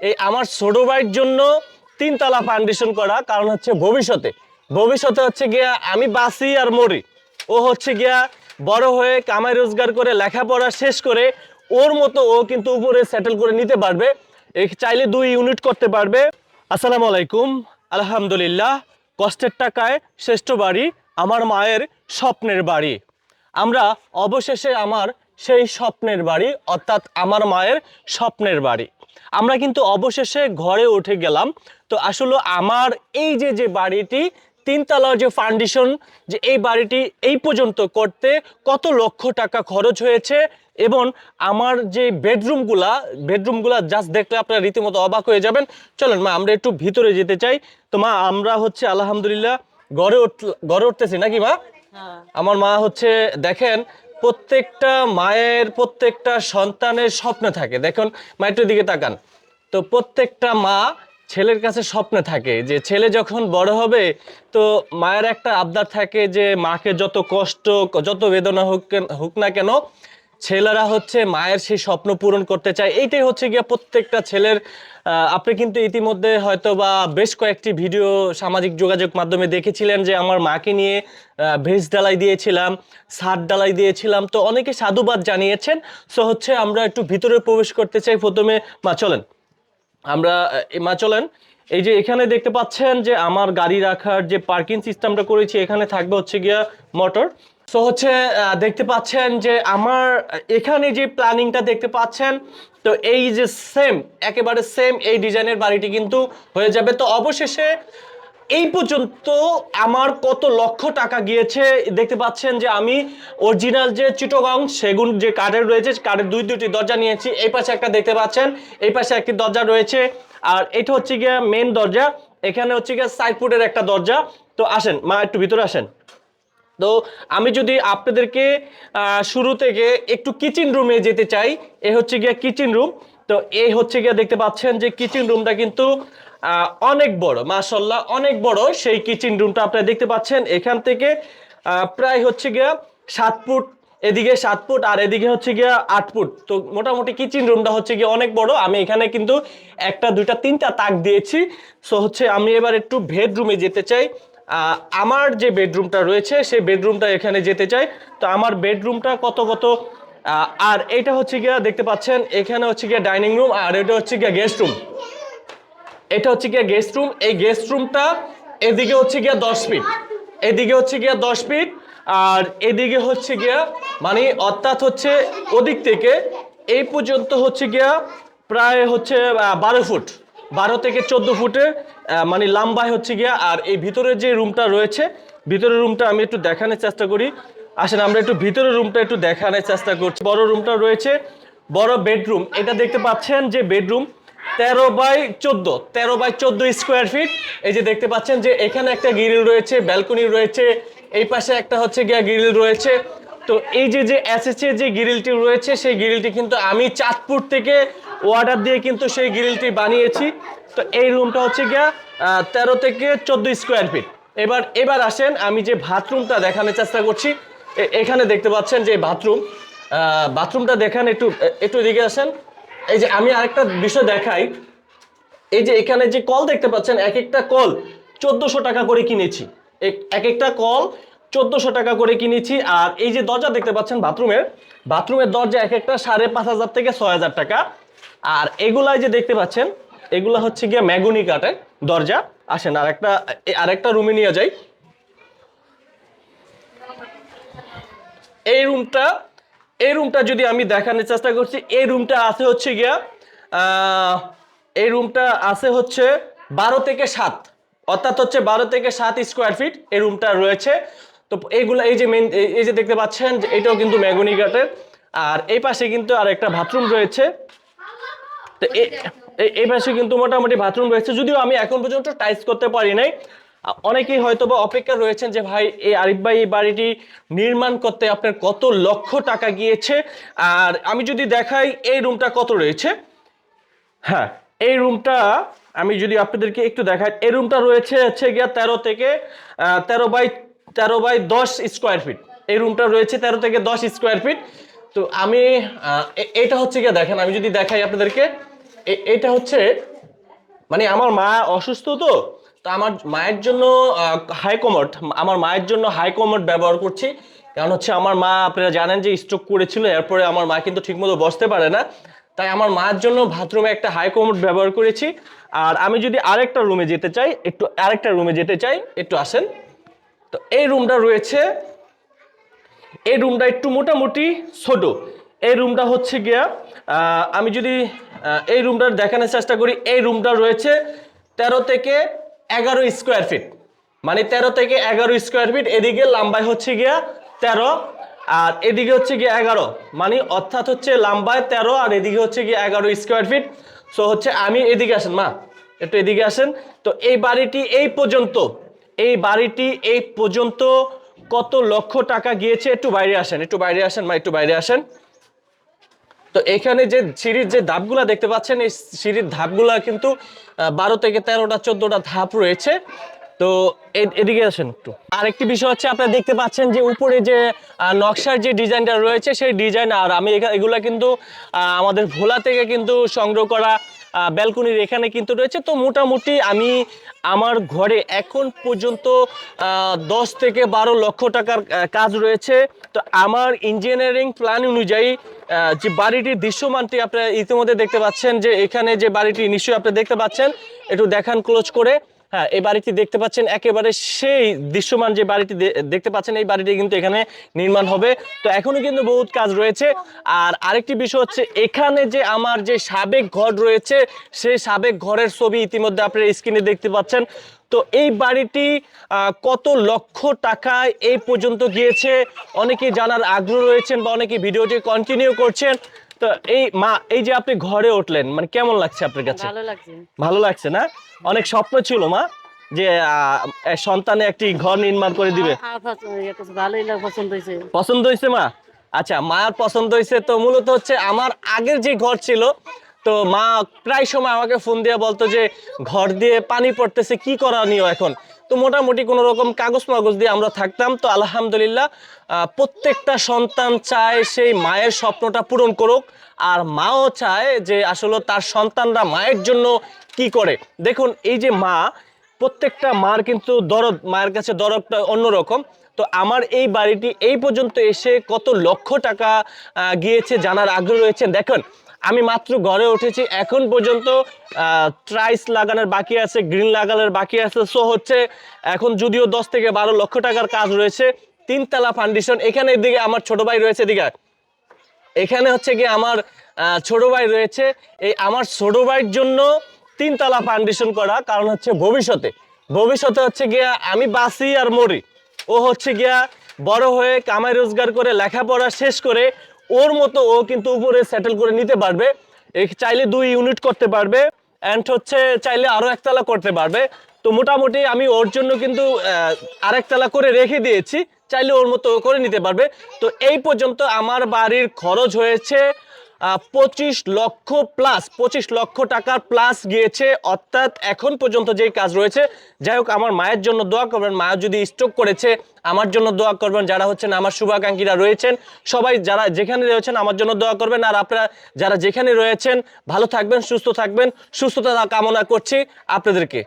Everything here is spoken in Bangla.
এই আমার ছোট ভাইয়ের জন্য তিনতলা ফাউন্ডেশন করা, কারণ হচ্ছে ভবিষ্যতে। ভবিষ্যতে হচ্ছে গিয়া আমি বাঁচি আর মরি। ও হচ্ছে গিয়া বড় হয়ে কামাই রোজগার করে লেখাপড়া শেষ করে ওর মতো ও কিন্তু উপরে সেটেল করে নিতে পারবে। চাইলে দুই ইউনিট করতে পারবে। আসসালামু আলাইকুম। আলহামদুলিল্লাহ, কষ্টের টাকায় শ্রেষ্ঠ বাড়ি, আমার মায়ের স্বপ্নের বাড়ি। আমরা অবশেষে আমার সেই স্বপ্নের বাড়ি, অর্থাৎ আমার মায়ের স্বপ্নের বাড়ি। আমরা কিন্তু অবশেষে ঘরে উঠে গেলাম। তো আসলে আমার এই যে যে বাড়িটি তিনতলার যে ফাউন্ডেশন যে এই বাড়িটি এই পর্যন্ত করতে কত লক্ষ টাকা খরচ হয়েছে এবং আমার যে বেডরুমগুলা বেডরুমগুলা জাস্ট দেখলে আপনারা রীতিমতো অবাক হয়ে যাবেন। চলেন মা আমরা একটু ভিতরে যেতে চাই। তো মা আমরা হচ্ছে আলহামদুলিল্লাহ ঘরে উঠ ঘরে উঠতেছি নাকি মা? আমার মা হচ্ছে দেখেন প্রত্যেকটা মায়ের, প্রত্যেকটা সন্তানের স্বপ্ন থাকে। দেখুন মায়ের দিকে তাকান। তো প্রত্যেকটা মা ছেলের কাছে স্বপ্ন থাকে যে ছেলে যখন বড় হবে, তো মায়ের একটা আবদার থাকে যে মাকে যত কষ্ট, যত বেদনা হোক হোক না কেন ছেলেরা হচ্ছে মায়ের সেই স্বপ্ন পূরণ করতে চায়। এইটাই হচ্ছে গিয়ে প্রত্যেকটা ছেলের আপনি কিন্তু ইতিমধ্যে হয়তো বা বেশ কয়েকটি ভিডিও সামাজিক যোগাযোগ মাধ্যমে দেখেছিলেন যে আমার মাকে নিয়ে ভেজ ডালাই দিয়েছিলাম, সার ডালাই দিয়েছিলাম। তো অনেকে সাধুবাদ জানিয়েছেন। সো হচ্ছে আমরা একটু ভিতরে প্রবেশ করতে চাই প্রথমে। মা, চলেন। আমরা মা, চলেন। এই যে এখানে দেখতে পাচ্ছেন যে আমার গাড়ি রাখার যে পার্কিং সিস্টেমটা করেছি, এখানে থাকবে হচ্ছে গিয়া মোটর। সো হচ্ছে দেখতে পাচ্ছেন যে আমার, এখানে যে প্ল্যানিংটা দেখতে পাচ্ছেন, তো এই যে সেম একেবারে সেম এই ডিজাইনের বাড়িটি কিন্তু হয়ে যাবে। তো অবশেষে এই পর্যন্ত আমার কত লক্ষ টাকা গিয়েছে, দেখতে পাচ্ছেন যে আমি অরিজিনাল যে চিটোগাং, সেগুন যে কাঠের রয়েছে, কাঠের দুই দুটি দরজা নিয়েছি। এই পাশে একটা দেখতে পাচ্ছেন, এই পাশে একটি দরজা রয়েছে। আর এটা হচ্ছে গিয়ে মেন দরজা, এখানে হচ্ছে গিয়ে সাইড ফুটের একটা দরজা। তো আসেন, মা, একটু ভিতরে আসেন। তো আমি যদি আপনাদেরকে শুরু থেকে একটু কিচেন রুমে যেতে চাই, এ হচ্ছে গিয়ে কিচেন রুম তো এই হচ্ছে গিয়ে দেখতে পাচ্ছেন যে কিচেন রুমটা কিন্তু অনেক বড় মাশাল্লাহ অনেক বড়। সেই কিচেন রুমটা আপনারা দেখতে পাচ্ছেন, এখান থেকে প্রায় হচ্ছে গিয়া সাত ফুট, এদিকে সাত ফুট আর এদিকে হচ্ছে গিয়া আট ফুট। তো মোটামুটি কিচেন রুমটা হচ্ছে গিয়ে অনেক বড়। আমি এখানে কিন্তু একটা, দুইটা, তিনটা তাক দিয়েছি। সো হচ্ছে আমি এবার একটু বেডরুমে যেতে চাই। আমার যে বেডরুমটা রয়েছে, সেই বেডরুমটা এখানে যেতে চাই। তো আমার বেডরুমটা কত কত? আর এটা হচ্ছে গিয়া, দেখতে পাচ্ছেন, এখানে হচ্ছে গিয়া ডাইনিং রুম, আর এটা হচ্ছে গিয়া গেস্ট রুম। এটা হচ্ছে গিয়া গেস্ট রুম। এই গেস্ট রুমটা এদিকে হচ্ছে গিয়া দশ ফিট। এদিকে হচ্ছে গিয়া দশ ফিট, আর এদিকে হচ্ছে গিয়া মানে অর্থাৎ হচ্ছে ওদিক থেকে এই পর্যন্ত হচ্ছে গিয়া প্রায় হচ্ছে বারো ফুট। বারো থেকে চোদ্দ ফুটে মানে লম্বায় হচ্ছে গিয়া, আর এই ভিতরে যে রুমটা রয়েছে, ভিতরের রুমটা আমি একটু দেখানোর চেষ্টা করি। আসেন, আমরা একটু ভিতরের রুমটা একটু দেখানোর চেষ্টা করছি। বড় রুমটা রয়েছে, বড় বেডরুম। এটা দেখতে পাচ্ছেন যে বেডরুম তেরো বাই চোদ্দ, তেরো বাই চোদ্দ স্কোয়ার ফিট। এই যে দেখতে পাচ্ছেন যে এখানে একটা গ্রিল রয়েছে, ব্যালকনি রয়েছে, এই পাশে একটা হচ্ছে গিয়া গ্রিল রয়েছে। তো এই যে যে এসএসএ যে গ্রিলটি রয়েছে, সেই গ্রিলটি কিন্তু আমি চাঁদপুর থেকে অর্ডার দিয়ে কিন্তু সেই গ্রিলটি বানিয়েছি। তো এই রুমটা হচ্ছে গিয়া তেরো থেকে চোদ্দ স্কোয়ার ফিট এবার এবার আসেন, আমি যে বাথরুমটা দেখানোর চেষ্টা করছি এখানে দেখতে পাচ্ছেন যে বাথরুম বাথরুমটা দেখান একটু একটু এদিকে আসেন। এই যে আমি আরেকটা বিষয় দেখাই, এই যে এখানে যে কল দেখতে পাচ্ছেন, এক একটা কল চোদ্দোশো টাকা করে কিনেছি। এক একটা কল চোদ্দোশো টাকা করে কিনেছি, আর এই যে দরজা দেখতে পাচ্ছেন বাথরুমের বাথরুমের দরজা এক একটা সাড়ে পাঁচ হাজার থেকে ছয় হাজার টাকা। আর এগুলাই যে দেখতে পাচ্ছেন, এগুলা হচ্ছে গিয়ে ম্যাগুনি কাঠের দরজা। আসেন আর একটা আরেকটা রুমে নিয়ে যাই। এই রুমটা এই রুমটা যদি আমি দেখানোর চেষ্টা করছি, এই রুমটা আছে হচ্ছে গিয়া এই রুমটা আছে হচ্ছে বারো থেকে সাত। অর্থাৎ হচ্ছে বারো থেকে সাত স্কোয়ার ফিট এই রুমটা রয়েছে। তো এইগুলো, এই যে মেন এই যে দেখতে পাচ্ছেন এটাও কিন্তু ম্যাগনি কাঠের। আর এই পাশে কিন্তু আর একটা বাথরুম রয়েছে। তো এই পাশে কিন্তু মোটামুটি বাথরুম রয়েছে। যদিও আমি এখন পর্যন্ত টাইস করতে পারি নাই। অনেকেই হয়তো বা অপেক্ষা রয়েছেন যে, ভাই, এই আরিফ ভাই এই বাড়িটি নির্মাণ করতে আপনার কত লক্ষ টাকা গিয়েছে? আর আমি যদি দেখাই, এই রুমটা কত রয়েছে? হ্যাঁ এই রুমটা আমি যদি আপনাদেরকে একটু দেখাই, এই রুমটা রয়েছে হচ্ছে গিয়া তেরো থেকে তেরো বাই তেরো বাই দশ স্কোয়ার ফিট এই রুমটা রয়েছে তেরো থেকে দশ স্কোয়ার ফিট তো আমি এটা হচ্ছে গিয়া দেখেন, আমি যদি দেখাই আপনাদেরকে এটা হচ্ছে মানে আমার মা অসুস্থ তো তো আমার মায়ের জন্য হাই আমার মায়ের জন্য হাই ব্যবহার করছি। কারণ হচ্ছে আমার মা, আপনারা জানেন যে স্ট্রোক করেছিল, এরপরে আমার মা কিন্তু ঠিকমতো বসতে পারে না। তাই আমার মায়ের জন্য বাথরুমে একটা হাই ব্যবহার করেছি। আর আমি যদি আরেকটা রুমে যেতে চাই, একটু আরেকটা রুমে যেতে চাই, একটু আসেন। তো এই রুমটা রয়েছে এই রুমটা একটু মোটামুটি ছোট। এই রুমটা হচ্ছে গিয়া আমি যদি এই রুমটা দেখানোর চেষ্টা করি, এই রুমটা রয়েছে তেরো থেকে এগারো স্কোয়ার ফিট মানে তেরো থেকে এগারো স্কোয়ার ফিট এদিকে লম্বায় হচ্ছে গিয়া তেরো, আর এদিকে হচ্ছে গিয়ে এগারো। মানে অর্থাৎ হচ্ছে লম্বায় তেরো, আর এদিকে হচ্ছে গিয়ে এগারো স্কোয়ার ফিট সো হচ্ছে আমি এদিকে আসেন, মা, একটু এদিকে আসেন। তো এই বাড়িটি এই পর্যন্ত, এই বাড়িটি এই পর্যন্ত কত লক্ষ টাকা গিয়েছে? একটু বাইরে আসেন, একটু বাইরে আসেন, মা, একটু বাইরে আসেন। তো এখানে যে সিঁড়ির যে ধাপগুলা দেখতে পাচ্ছেন, এই সিঁড়ির ধাপগুলা কিন্তু বারো থেকে তেরোটা, চোদ্দটা ধাপ রয়েছে। তো এদিকে আসেন একটু। আরেকটি বিষয় হচ্ছে, আপনারা দেখতে পাচ্ছেন যে উপরে যে নকশার যে ডিজাইনটা রয়েছে, সেই ডিজাইন, আর আমি এগুলা কিন্তু আমাদের ভোলা থেকে কিন্তু সংগ্রহ করা ব্যালকনির এখানে কিন্তু রয়েছে। তো মোটামুটি আমি আমার ঘরে এখন পর্যন্ত দশ থেকে বারো লক্ষ টাকার কাজ রয়েছে। তো আমার ইঞ্জিনিয়ারিং প্ল্যান অনুযায়ী যে বাড়িটির দৃশ্যমানটি আপনারা ইতিমধ্যে দেখতে পাচ্ছেন যে এখানে যে বাড়িটি নিশ্চয়ই আপনি দেখতে পাচ্ছেন, একটু দেখান ক্লোজ করে। হ্যাঁ এই বাড়িটি দেখতে পাচ্ছেন, একেবারে সেই দৃশ্যমান যে বাড়িটি দেখতে পাচ্ছেন, এই বাড়িটি কিন্তু এখানে নির্মাণ হবে। তো এখনও কিন্তু বহুত কাজ রয়েছে। আর আরেকটি বিষয় হচ্ছে, এখানে যে আমার যে সাবেক ঘর রয়েছে, সেই সাবেক ঘরের ছবি ইতিমধ্যে আপনারা স্ক্রিনে দেখতে পাচ্ছেন। তো এই বাড়িটি কত লক্ষ টাকায় এই পর্যন্ত গিয়েছে? অনেকে জানার আগ্রহ রয়েছেন বা অনেকে ভিডিওটি কন্টিনিউ করছেন। তো এই মা এই যে আপনি ঘরে উঠলেন মানে কেমন লাগছে আপনার কাছে? ভালো লাগছে। ভালো লাগছে না? অনেক স্বপ্ন ছিল মা যে সন্তানে একটি ঘর নির্মাণ করে দিবে। পছন্দ ইয়ে ভালোই পছন্দ হয়েছে। পছন্দ হয়েছে মা? আচ্ছা মার পছন্দ হয়েছে তো মূলত হচ্ছে আমার আগের যে ঘর ছিল তো মা প্রায় সময় আমাকে ফোন দিয়ে বলতো যে ঘর দিয়ে পানি পড়তেছে কি করা নিও এখন? তো মোটামুটি কোনো রকম কাগজ মাগজ দিয়ে আমরা থাকতাম। তো আলহামদুলিল্লাহ প্রত্যেকটা সন্তান চায় সেই মায়ের স্বপ্নটা পূরণ করুক। আর মাও চায় যে আসলে তার সন্তানরা মায়ের জন্য কি করে। দেখুন, এই যে মা, প্রত্যেকটা মার কিন্তু দরদ, মায়ের কাছে দরদটা অন্যরকম। তো আমার এই বাড়িটি এই পর্যন্ত এসে কত লক্ষ টাকা গিয়েছে জানার আগ্রহ রয়েছে। দেখুন আমি মাত্র ঘরে উঠেছি। এখন পর্যন্ত ট্রাইস লাগানোর বাকি আছে, গ্রিন লাগানোর বাকি আছে। সো হচ্ছে, এখন যদিও দশ থেকে বারো লক্ষ টাকার কাজ রয়েছে, তিনতলা ফাউন্ডেশন এখানে এদিকে আমার ছোট ভাই রয়েছে, এদিকে এখানে হচ্ছে কি আমার ছোট ভাই রয়েছে। এই আমার ছোট ভাইয়ের জন্য তিনতলা ফাউন্ডেশন করা, কারণ হচ্ছে ভবিষ্যতে। ভবিষ্যতে হচ্ছে গিয়া আমি বাঁচি আর মরি। ও হচ্ছে গিয়া বড় হয়ে কামাই রোজগার করে লেখাপড়া শেষ করে ওর মতো ও কিন্তু উপরে সেটেল করে নিতে পারবে। চাইলে দুই ইউনিট করতে পারবে অ্যান্ড হচ্ছে চাইলে আরও একতলা করতে পারবে। তো মোটামুটি আমি ওর জন্য কিন্তু আরেকতলা করে রেখে দিয়েছি, চাইলে ওর মতো করে নিতে পারবে। তো এই পর্যন্ত আমার বাড়ির খরচ হয়েছে পঁচিশ লক্ষ প্লাস পঁচিশ লক্ষ টাকার প্লাস গিয়েছে। অর্থাৎ এখন পর্যন্ত যেই কাজ রয়েছে, যাই হোক, আমার মায়ের জন্য দোয়া করবেন। মা যদি স্ট্রোক করেছে, আমার জন্য দোয়া করবেন। যারা হচ্ছেন, আমার শুভাকাঙ্ক্ষীরা রয়েছেন, সবাই যারা যেখানে রয়েছেন, আমার জন্য দোয়া করবেন। আর আপনারা যারা যেখানে রয়েছেন, ভালো থাকবেন, সুস্থ থাকবেন। সুস্থতা কামনা করছি আপনাদেরকে।